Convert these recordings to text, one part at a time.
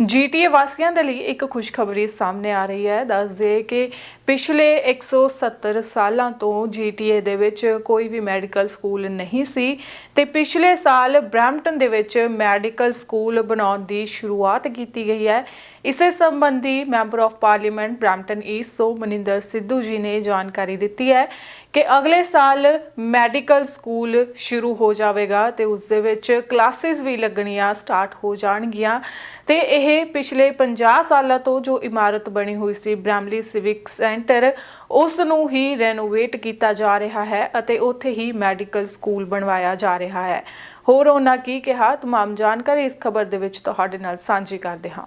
GTA ਵਾਸੀਆਂ ਦੇ ਲਈ ਇੱਕ ਖੁਸ਼ਖਬਰੀ ਸਾਹਮਣੇ ਆ ਰਹੀ ਹੈ। ਦੱਸ ਦੇ ਕਿ ਪਿਛਲੇ 170 ਸਾਲਾਂ ਤੋਂ ਜੀਟੀਏ ਦੇ ਵਿੱਚ ਕੋਈ ਵੀ ਮੈਡੀਕਲ ਸਕੂਲ ਨਹੀਂ ਸੀ ਤੇ ਪਿਛਲੇ ਸਾਲ ਬ੍ਰੈਂਪਟਨ ਦੇ ਵਿੱਚ ਮੈਡੀਕਲ ਸਕੂਲ ਬਣਾਉਣ ਦੀ ਸ਼ੁਰੂਆਤ ਕੀਤੀ ਗਈ ਹੈ। ਇਸੇ ਸੰਬੰਧੀ member of parliament Brampton east ਤੋਂ ਮਨਿੰਦਰ ਸਿੱਧੂ ਜੀ ਨੇ ਜਾਣਕਾਰੀ ਦਿੱਤੀ ਹੈ ਕਿ ਅਗਲੇ ਸਾਲ ਮੈਡੀਕਲ ਸਕੂਲ ਸ਼ੁਰੂ ਹੋ ਜਾਵੇਗਾ ਤੇ ਉਸ ਦੇ ਵਿੱਚ ਕਲਾਸਿਸ ਵੀ ਲੱਗਣੀਆਂ ਸਟਾਰਟ ਹੋ ਜਾਣਗੀਆਂ ਤੇ ਇਹ ਪਿਛਲੇ 50 ਸਾਲਾਂ ਤੋਂ ਜੋ ਇਮਾਰਤ ਬਣੀ ਹੋਈ ਸੀ ਬ੍ਰੈਮਲੀ ਸਿਵਿਕ ਸੈਂਟਰ ਉਸ ਨੂੰ ਹੀ ਰੈਨੋਵੇਟ ਕੀਤਾ ਜਾ ਰਿਹਾ ਹੈ ਅਤੇ ਉੱਥੇ ਹੀ ਮੈਡੀਕਲ ਸਕੂਲ ਬਣਵਾਇਆ ਜਾ ਰਿਹਾ ਹੈ ਹੋਰ ਉਹਨਾਂ ਕੀ ਕਿਹਾ तमाम ਜਾਣਕਾਰੀ ਇਸ ਖਬਰ ਦੇ ਵਿੱਚ ਤੁਹਾਡੇ ਨਾਲ ਸਾਂਝੀ ਕਰਦੇ ਹਾਂ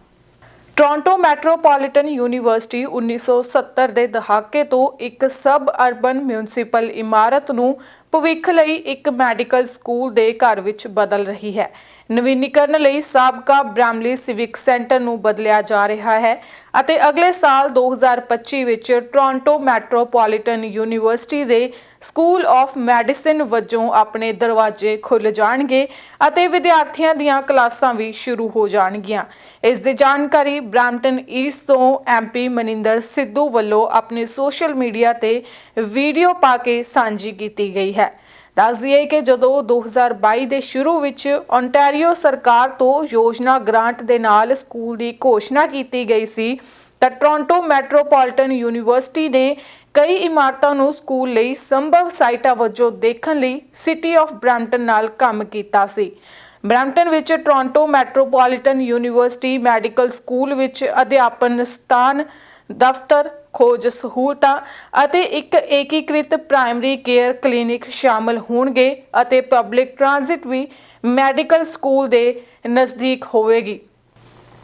ਟੋਰਾਂਟੋ ਮੈਟਰੋਪੋਲੀਟਨ ਯੂਨੀਵਰਸਿਟੀ 1970 ਦੇ ਦਹਾਕੇ ਤੋਂ ਇੱਕ ਸਬ ਅਰਬਨ ਮਿਊਨਿਸਪਲ ਇਮਾਰਤ ਨੂੰ ਭਵਿੱਖ ਲਈ ਇੱਕ ਮੈਡੀਕਲ ਸਕੂਲ ਦੇ ਘਰ ਵਿੱਚ ਬਦਲ ਰਹੀ ਹੈ। ਨਵੀਨੀਕਰਨ ਲਈ ਸਾਬਕਾ ਬ੍ਰਾਮਲੀ ਸਿਵਿਕ ਸੈਂਟਰ ਨੂੰ ਬਦਲਿਆ ਜਾ ਰਿਹਾ ਹੈ ਅਤੇ ਅਗਲੇ ਸਾਲ 2025 ਵਿੱਚ ਟੋਰਾਂਟੋ ਮੈਟਰੋਪੋਲੀਟਨ ਯੂਨੀਵਰਸਿਟੀ ਦੇ ਸਕੂਲ ਆਫ ਮੈਡੀਸਿਨ ਵਜੋਂ ਆਪਣੇ ਦਰਵਾਜ਼ੇ ਖੁੱਲ ਜਾਣਗੇ ਅਤੇ ਵਿਦਿਆਰਥੀਆਂ ਦੀਆਂ ਕਲਾਸਾਂ ਵੀ ਸ਼ੁਰੂ ਹੋ ਜਾਣਗੀਆਂ। ਇਸ ਦੀ ਜਾਣਕਾਰੀ ਬ੍ਰਾਂਟਨ ਈਸਟ ਤੋਂ ਐਮਪੀ ਮਨਿੰਦਰ ਸਿੱਧੂ ਵੱਲੋਂ ਆਪਣੇ ਸੋਸ਼ਲ ਮੀਡੀਆ ਤੇ ਵੀਡੀਓ ਪਾ ਕੇ ਸਾਂਝੀ ਕੀਤੀ ਗਈ ਹੈ। ਦੱਸ ਦਈਏ ਕਿ ਜਦੋਂ 2022 ਦੇ ਸ਼ੁਰੂ ਵਿੱਚ ਓਨਟਾਰੀਓ ਸਰਕਾਰ ਤੋਂ ਯੋਜਨਾ ਗ੍ਰਾਂਟ ਦੇ ਨਾਲ ਸਕੂਲ ਦੀ ਘੋਸ਼ਣਾ ਕੀਤੀ ਗਈ ਸੀ, ਤਾਂ ਟੋਰਾਂਟੋ ਮੈਟਰੋਪੋਲੀਟਨ ਯੂਨੀਵਰਸਿਟੀ ਨੇ ਕਈ ਇਮਾਰਤਾਂ ਨੂੰ ਸਕੂਲ ਲਈ ਸੰਭਵ ਸਾਈਟਾਂ ਵਜੋਂ ਦੇਖਣ ਲਈ ਸਿਟੀ ਆਫ ਬ੍ਰੈਂਪਟਨ ਨਾਲ ਕੰਮ ਕੀਤਾ ਸੀ। ਬ੍ਰੈਂਪਟਨ ਵਿੱਚ Toronto metropolitan university medical school ਵਿੱਚ ਅਧਿਆਪਨ ਸਥਾਨ, ਦਫ਼ਤਰ ਖੋਜ ਸਹੂਲਤਾਂ ਅਤੇ ਇੱਕ ਏਕੀਕ੍ਰਿਤ ਪ੍ਰਾਇਮਰੀ ਕੇਅਰ ਕਲੀਨਿਕ ਸ਼ਾਮਲ ਹੋਣਗੇ ਅਤੇ ਪਬਲਿਕ ਟ੍ਰਾਂਜ਼ਿਟ ਵੀ ਮੈਡੀਕਲ ਸਕੂਲ ਦੇ ਨਜ਼ਦੀਕ ਹੋਵੇਗੀ।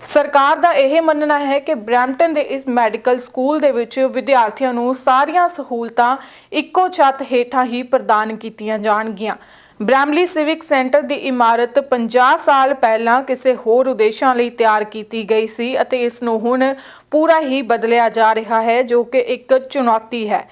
ਸਰਕਾਰ ਦਾ ਇਹ ਮੰਨਣਾ ਹੈ ਕਿ ਬ੍ਰੈਂਪਟਨ ਦੇ ਇਸ ਮੈਡੀਕਲ ਸਕੂਲ ਦੇ ਵਿੱਚ ਵਿਦਿਆਰਥੀਆਂ ਨੂੰ ਸਾਰੀਆਂ ਸਹੂਲਤਾਂ ਇੱਕੋ ਛੱਤ ਹੇਠਾਂ ਹੀ ਪ੍ਰਦਾਨ ਕੀਤੀਆਂ ਜਾਣਗੀਆਂ। ਬ੍ਰੈਮਲੀ ਸਿਵਿਕ ਸੈਂਟਰ ਦੀ ਇਮਾਰਤ 50 ਸਾਲ ਪਹਿਲਾਂ ਕਿਸੇ ਹੋਰ ਉਦੇਸ਼ਾਂ ਲਈ ਤਿਆਰ ਕੀਤੀ ਗਈ ਸੀ ਅਤੇ ਇਸ ਨੂੰ ਹੁਣ ਪੂਰਾ ਹੀ ਬਦਲਿਆ ਜਾ ਰਿਹਾ ਹੈ, ਜੋ ਕਿ ਇੱਕ ਚੁਣੌਤੀ ਹੈ।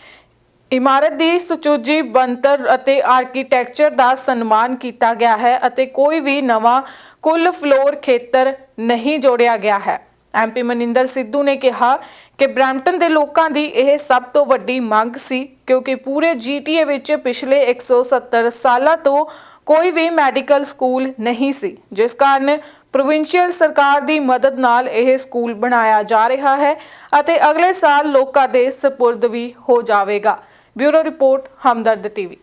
ਇਮਾਰਤ ਦੀ ਸੁਚੱਜੀ ਬਣਤਰ ਅਤੇ ਆਰਕੀਟੈਕਚਰ ਦਾ ਸਨਮਾਨ ਕੀਤਾ ਗਿਆ ਹੈ ਅਤੇ ਕੋਈ ਵੀ ਨਵਾਂ ਕੁੱਲ ਫਲੋਰ ਖੇਤਰ ਨਹੀਂ ਜੋੜਿਆ ਗਿਆ ਹੈ। ਐਮਪੀ ਮਨਿੰਦਰ ਸਿੱਧੂ ਨੇ ਕਿਹਾ ਕਿ ਬ੍ਰੈਂਪਟਨ ਦੇ ਲੋਕਾਂ ਦੀ ਇਹ ਸਭ ਤੋਂ ਵੱਡੀ ਮੰਗ ਸੀ, ਕਿਉਂਕਿ ਪੂਰੇ ਜੀਟੀਏ ਵਿੱਚ ਪਿਛਲੇ 170 ਸਾਲਾਂ ਤੋਂ ਕੋਈ ਵੀ ਮੈਡੀਕਲ ਸਕੂਲ ਨਹੀਂ ਸੀ, ਜਿਸ ਕਾਰਨ ਪ੍ਰੋਵਿੰਸ਼ੀਅਲ ਸਰਕਾਰ ਦੀ ਮਦਦ ਨਾਲ ਇਹ ਸਕੂਲ ਬਣਾਇਆ ਜਾ ਰਿਹਾ ਹੈ ਅਤੇ ਅਗਲੇ ਸਾਲ ਲੋਕਾਂ ਦੇ ਸਪੁਰਦ ਵੀ ਹੋ ਜਾਵੇਗਾ। Bureau report, Hamdard TV.